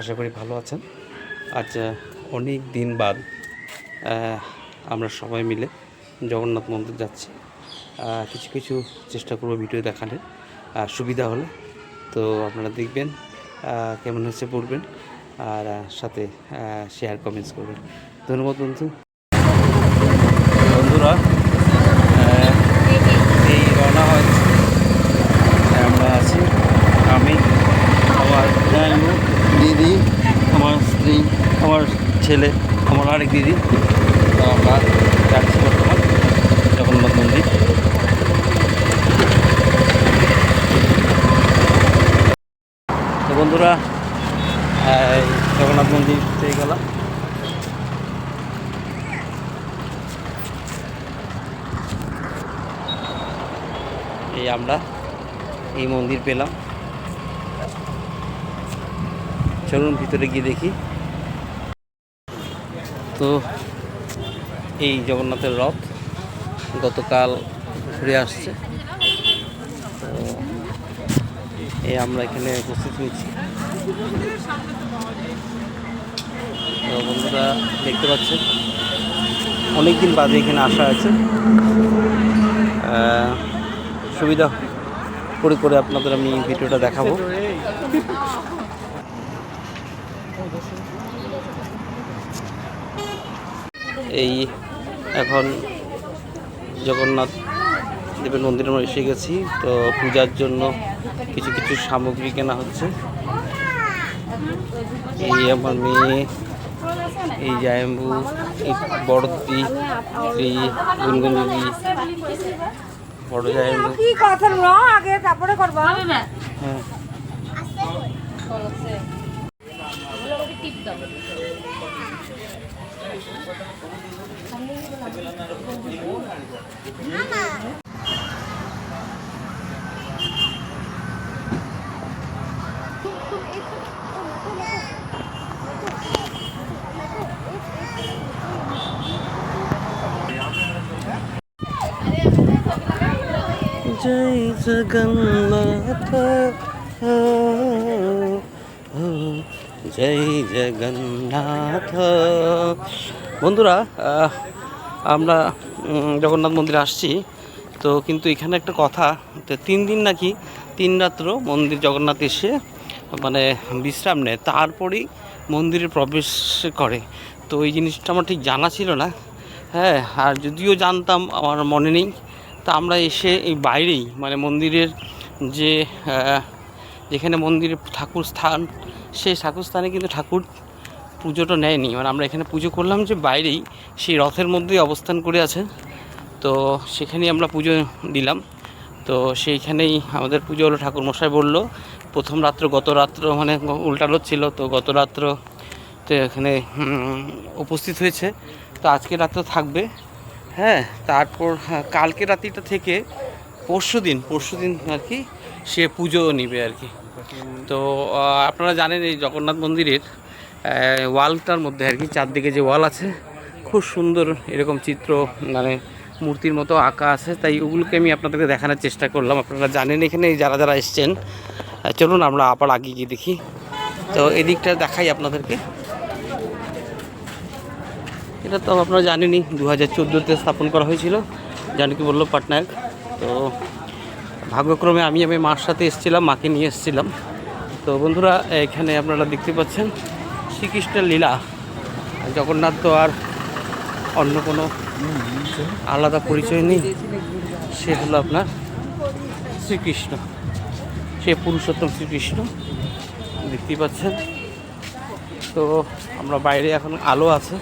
আশা করি ভালো আছেন। আজ অনেক দিন বাদ আমরা সবাই মিলে জগন্নাথ মন্দির যাচ্ছি। কিছু কিছু চেষ্টা করব ভিডিও দেখানোর আর সুবিধা হলে। তো আপনারা দেখবেন কেমন হয়েছে বলবেন, আর সাথে শেয়ার কমেন্টস করবেন। ধন্যবাদ বন্ধু। বন্ধুরা আহ, এই রওনা হচ্ছে আমরা আছি আমি আমার নানু দিদি আমার স্ত্রী আমার ছেলে, আমার আরেক দিদি। তো আমরা যাচ্ছি বর্তমান জগন্নাথ মন্দির। তো বন্ধুরা জগন্নাথ মন্দির পেয়ে গেলাম। এই আমরা এই মন্দির পেলাম। চলুন ভিতরে গিয়ে দেখি। তো এই জগন্নাথের রথ গতকাল ঘুরে আসছে। তো এই আমরা এখানে উপস্থিত হয়েছি। বন্ধুরা, দেখতে পাচ্ছেন অনেক দিন বাদে এখানে আসা আছে সুবিধা করে করে আপনাদের আমি ভিডিওটা দেখাবো। এই এখন জগন্নাথ দেবের মন্দিরে আমরা এসে গেছি। তো পূজার জন্য কিছু কিছু সামগ্রী কেনা হচ্ছে। এই আমার মেয়ে এই জায়ম্বু এই বড় দিদি এই গুনগুন দিদি বড় জায়ম্বু। কি কথা ন আগে তারপরে করবা। হ্যাঁ। 하나. 이제이제간 나타 이제 이제간 나타 뭔더라 아. আমরা জগন্নাথ মন্দিরে আসছি। তো কিন্তু এখানে একটা কথা তো তিন দিন নাকি তিন রাত্র মন্দির জগন্নাথ এসে মানে বিশ্রাম নেয়, তারপরেই মন্দিরে প্রবেশ করে। তো এই জিনিসটা আমার ঠিক জানা ছিল না। হ্যাঁ আর যদিও জানতাম, আমার মনে নেই। তা আমরা এসে এই বাইরেই মানে মন্দিরের যে যেখানে মন্দিরে ঠাকুর স্থান, সেই ঠাকুর স্থানে কিন্তু ঠাকুর পুজোটা নেয়নি। মানে আমরা এখানে পুজো করলাম যে বাইরেই সেই রথের মধ্যেই অবস্থান করে আছে। তো সেখানেই আমরা পুজো দিলাম। তো সেইখানেই আমাদের পুজো হলো ঠাকুর মশাই বলল প্রথম রাত্র গত রাত্র মানে উল্টালো ছিল তো গত রাত্র তো এখানে উপস্থিত হয়েছে। তো আজকে রাত্র থাকবে। হ্যাঁ তারপর হ্যাঁ, কালকে রাত্রিটা থেকে পরশু দিন পরশু দিন আর কি সে পুজো নিবে আর কি। তো আপনারা জানেন এই জগন্নাথ মন্দিরের ওয়ালটার মধ্যে আর কি, চারদিকে যে ওয়াল আছে, খুব সুন্দর এরকম চিত্র মানে মূর্তির মতো আঁকা আছে। তাই ওগুলোকে আমি আপনাদেরকে দেখানোর চেষ্টা করলাম, আপনারা জানেন এখানে যারা যারা এসছেন। চলুন আমরা আবার আগে গিয়ে দেখি। তো এদিকটা দেখাই আপনাদেরকে। এটা তো আপনারা জানেনই দু হাজার চোদ্দোতে স্থাপন করা হয়েছিল, জানকী বলল পাটনায়ক। তো ভাগ্যক্রমে আমি আমি মার সাথে এসেছিলাম, মাকে নিয়ে এসেছিলাম। তো বন্ধুরা, এখানে আপনারা দেখতে পাচ্ছেন শ্রীকৃষ্ণের লীলা। জগন্নাথ তো আর অন্য কোনো আলাদা পরিচয় নেই। সে হলো আপনার শ্রীকৃষ্ণ। সে পুরুষোত্তম শ্রীকৃষ্ণ। দেখতেই পাচ্ছেন। তো আমরা বাইরে এখন আলো আছে।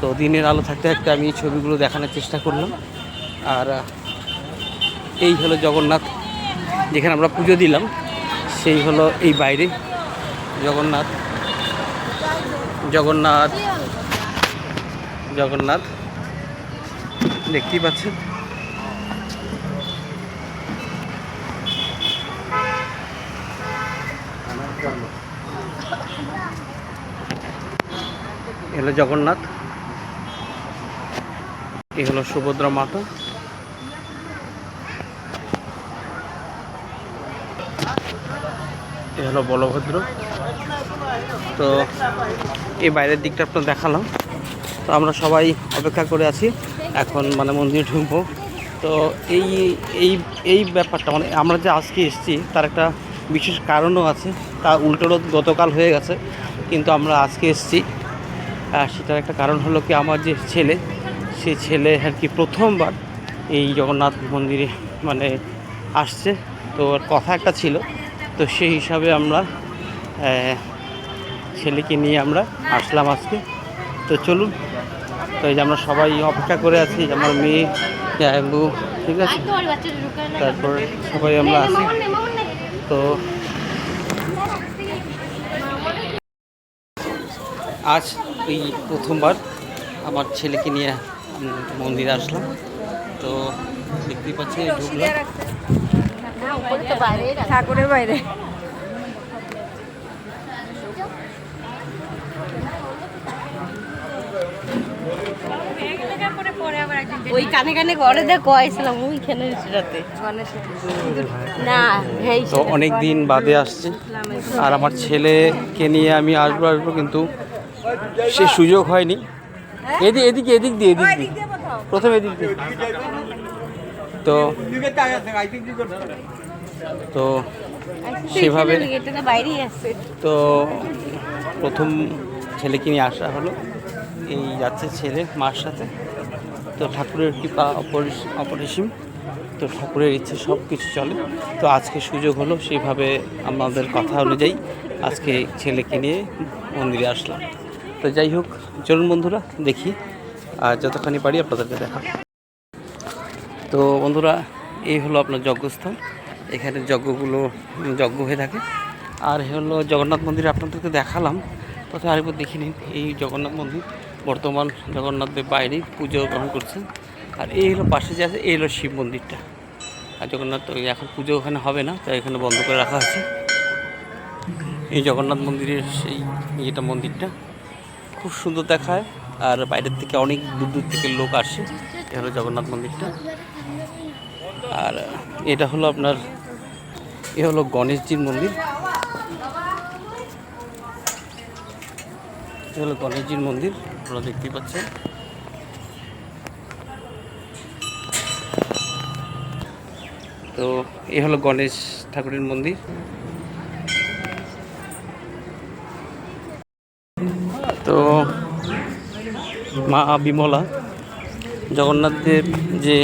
তো দিনের আলো থাকতে থাকতে আমি এই ছবিগুলো দেখানোর চেষ্টা করলাম। আর এই হলো জগন্নাথ। যেখানে আমরা পুজো দিলাম, সেই হলো এই বাইরে জগন্নাথ। জগন্নাথ। জগন্নাথ। দেখতেই পাচ্ছেন। হলো জগন্নাথ। এ হলো সুভদ্রা মাতা। এ হলো বলভদ্র। তো এই বাইরের দিকটা আপনার দেখালাম। তো আমরা সবাই অপেক্ষা করে আছি। এখন মানে মন্দিরে ঢুকবো। তো এই এই এই ব্যাপারটা মানে আমরা যে আজকে এসেছি, তার একটা বিশেষ কারণও আছে। তা উল্টো রোদ গতকাল হয়ে গেছে, কিন্তু আমরা আজকে এসেছি। সেটার একটা কারণ হলো কি, আমার যে ছেলে, সে ছেলে আর কি প্রথমবার এই জগন্নাথ মন্দিরে মানে আসছে। তো কথা একটা ছিল। তো সেই হিসাবে আমরা ছেলেকে নিয়ে আমরা আসলাম আজকে। তো চলুন তো এই যে আমরা সবাই অপেক্ষা করে আছি আমার মেয়ে জায়বু ঠিক আছে? তারপর সবাই আমরা আছি। তো আজ এই প্রথমবার আমার ছেলেকে নিয়ে মন্দিরে আসলাম। তো দেখতেই পাচ্ছি ঢুকলাম ঠাকুরের বাইরে। ওই কানে কানে ঘরে দেখ, কয়েছিলাম, ওইখানে রাতে। না তো অনেক দিন বাদে আসছে। আর আমার ছেলেকে নিয়ে আমি আসব আসব, কিন্তু সে সুযোগ হয়নি। এদিক এদিকে, এদিক দিয়ে এদিক দিয়ে। প্রথম এদিক দিয়ে। তো তো সেভাবে তো প্রথম ছেলেকে নিয়ে আসা হলো। এই যাচ্ছে ছেলে মার সাথে। তো ঠাকুরের কৃপা অপরিস- অপরিসীম, তো ঠাকুরের ইচ্ছে সব কিছু চলে। তো আজকে সুযোগ হলো, সেইভাবে আমাদের কথা অনুযায়ী আজকে ছেলেকে নিয়ে মন্দিরে আসলাম। তো যাই হোক, চলুন বন্ধুরা, দেখি, আর যতখানি পারি আপনাদেরকে দেখা। তো বন্ধুরা, এই হলো আপনার যজ্ঞস্থান এখানে যজ্ঞগুলো যজ্ঞ হয়ে থাকে। আর হলো জগন্নাথ মন্দির আপনাদেরকে দেখালাম। তথা আরেকবার দেখে নিন, এই জগন্নাথ মন্দির বর্তমান জগন্নাথ দেব বাইরেই পুজো গ্রহণ করছেন আর এই হলো পাশে যে আছে, এই হলো শিব মন্দিরটা। আর জগন্নাথ এখন পুজো ওখানে হবে না, তাই এখানে বন্ধ করে রাখা আছে এই জগন্নাথ মন্দিরের সেই ইয়েটা মন্দিরটা খুব সুন্দর দেখায়। আর বাইরের থেকে অনেক দূর দূর থেকে লোক আসে এটা হলো জগন্নাথ মন্দিরটা। আর এটা হলো আপনার, এ হলো গণেশজির মন্দির। এ হলো গণেশজির মন্দির, আপনারা দেখতেই পাচ্ছেন। তো এ হলো গণেশ ঠাকুরের মন্দির। তো মা বিমলা জগন্নাথদেব যে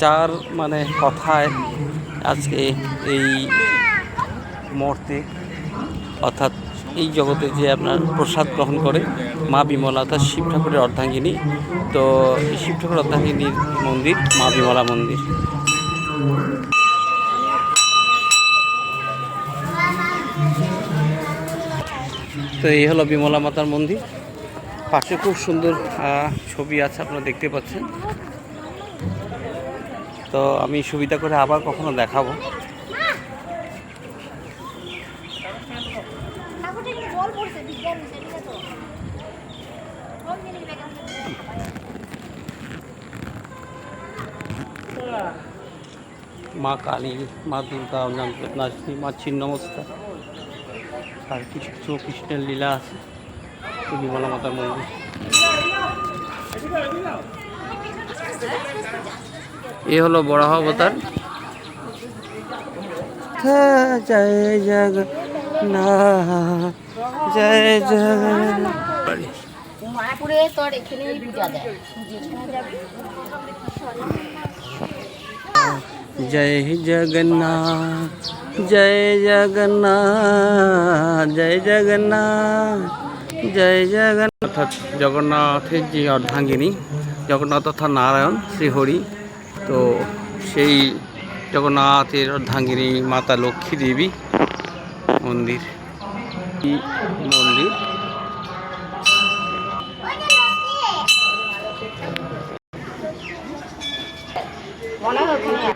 যার মানে কথায় আজকে এই মুহূর্তে, অর্থাৎ এই জগতে যে আপনার প্রসাদ গ্রহণ করে মা বিমলা অর্থাৎ শিব ঠাকুরের অর্ধাঙ্গিনী। তো এই শিব ঠাকুরের অর্ধাঙ্গিনীর মন্দির, মা বিমলা মন্দির। তো এই হলো বিমলা মাতার মন্দির। পাশে খুব সুন্দর ছবি আছে, আপনারা দেখতে পাচ্ছেন। তো আমি সুবিধা করে আবার কখনো দেখাবো। মা কালী, মা দুর্গা নাচনি মা ছিন্নমস্তা আর কিছু কিছু কৃষ্ণের লীলা আছে বিমলা মাতার মন্দির। এ হলো বড় অবতার। জয় জগন্নাথ। জয় জগন্নাথ মায়াপুরে তোর এখানেই পূজা দেয়। জয় জগন্নাথ জয় জগন্নাথ জয় জগন্নাথ জয় জগন্নাথ। অর্থাৎ জগন্নাথের যে অর্ধাঙ্গিনী জগন্নাথ অর্থাৎ নারায়ণ শ্রীহরি। তো সেই জগন্নাথের অর্ধাঙ্গিনী মাতা লক্ষ্মী দেবী মন্দির।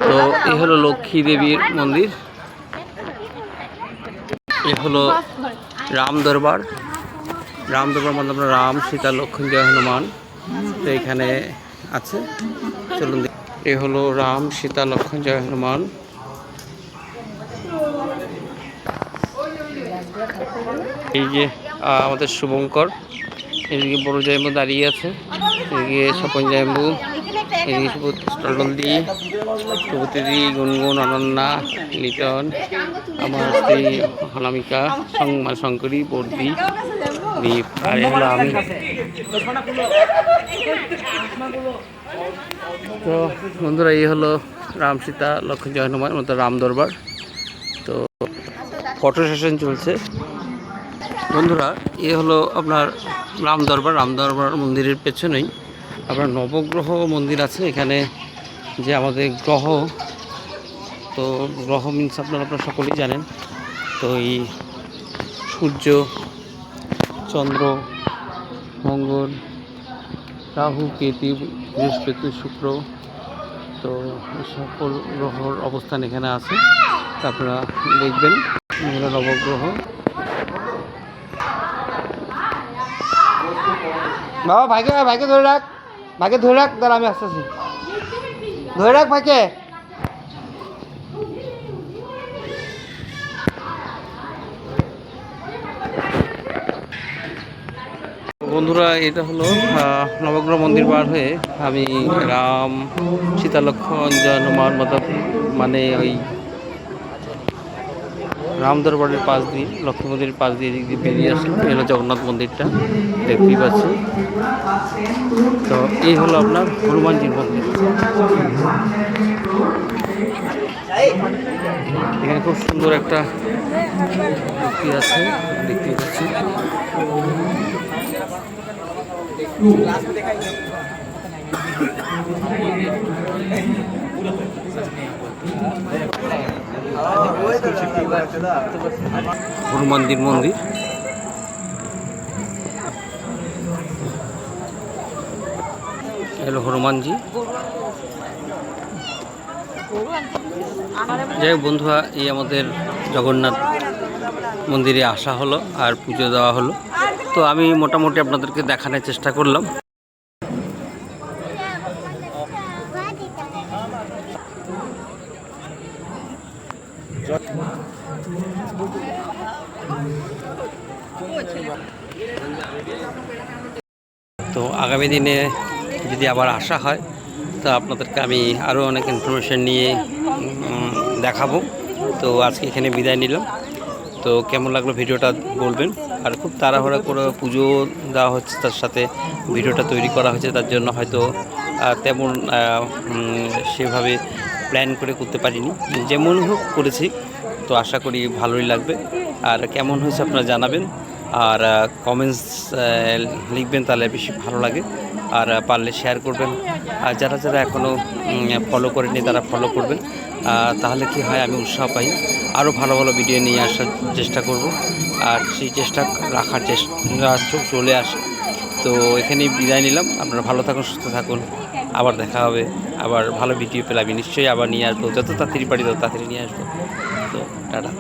তো এই হলো লক্ষ্মী দেবীর মন্দির। এ হলো রাম দরবার। রাম দরবার মানে আপনার রাম, সীতা, লক্ষ্মণ, জয়, হনুমান। তো এখানে আছে। চলুন। এ হলো রাম, সীতা, লক্ষ্মণ, জয়, হনুমান। এই যে আমাদের শুভঙ্কর। এদিকে বড় জাইম্বু দাঁড়িয়ে আছে, এদিকে স্বপন জাইম্বু এদিকে স্টলদি প্রভৃতি গুনগুন, অনন্যা, লিটন আমার স্ত্রী অনামিকা সং- মানে শঙ্করী, বর্দি আমি। তো বন্ধুরা, এই হলো রাম সীতা লক্ষ্মী জয় হনুমান মতো রাম দরবার। তো ফটো সেশন চলছে। বন্ধুরা, এ হলো আপনার রাম দরবার রাম দরবার মন্দিরের পেছনেই। আপনার নবগ্রহ মন্দির আছে এখানে, যে আমাদের গ্রহ। তো গ্রহ মিনস আপনারা আপনারা সকলেই জানেন। তো এই সূর্য, চন্দ্র, মঙ্গল, রাহু, কেতু, বৃহস্পতি, শুক্র, তো সকল গ্রহর অবস্থান এখানে আছে। আপনারা দেখবেন নবগ্রহ। বাবা, ভাইকে ভাইকে ধরে রাখ। ভাইকে ধরে রাখ, দাঁড়া, আমি আসতেছি। ধরে রাখ ভাইকে। বন্ধুরা, এটা হলো নবগ্রহ মন্দির পার হয়ে আমি রাম সীতা লক্ষ্মণ জয় হনুমান মানে ওই রাম দরবারের পাশ দিয়ে লক্ষ্মী মন্দিরের পাশ দিয়ে এদিক দিয়ে বেরিয়ে এই হলো জগন্নাথ মন্দিরটা, দেখতেই পাচ্ছি তো এই হলো আপনার হনুমানজির মন্দির। এখানে খুব সুন্দর একটা মূর্তি আছে, দেখতেই পাচ্ছি হনুমানজির মন্দির। এলো হনুমানজি। যাই হোক বন্ধুরা, এই আমাদের জগন্নাথ মন্দিরে আসা হলো আর পুজো দেওয়া হলো। তো আমি মোটামুটি আপনাদেরকে দেখানোর চেষ্টা করলাম। তো আগামী দিনে যদি আবার আসা হয়, তো আপনাদেরকে আমি আরও অনেক ইনফরমেশান নিয়ে দেখাবো। তো আজকে এখানে বিদায় নিলাম। তো কেমন লাগল ভিডিওটা বলবেন। আর খুব তাড়াহুড়া করে পুজো দেওয়া হচ্ছে, তার সাথে ভিডিওটা তৈরি করা হয়েছে, তার জন্য হয়তো তেমন সেভাবে প্ল্যান করে করতে পারিনি। যেমন হোক করেছি, তো আশা করি ভালোই লাগবে। আর কেমন হয়েছে আপনারা জানাবেন। আর কমেন্টস লিখবেন তাহলে বেশি ভালো লাগে। আর পারলে শেয়ার করবেন। আর যারা যারা এখনও ফলো করেনি তারা ফলো করবেন। তাহলে কি হয়, আমি উৎসাহ পাই। আরও ভালো ভালো ভিডিও নিয়ে আসার চেষ্টা করব। আর সেই চেষ্টা রাখার চেষ্টা চলে আসে। তো এখানেই বিদায় নিলাম। আপনারা ভালো থাকুন, সুস্থ থাকুন। আবার দেখা হবে। আবার ভালো ভিডিও পেলে আমি নিশ্চয়ই আবার নিয়ে আসব। যত তাড়াতাড়ি পারি তত তাড়াতাড়ি নিয়ে আসব। তো টাটা।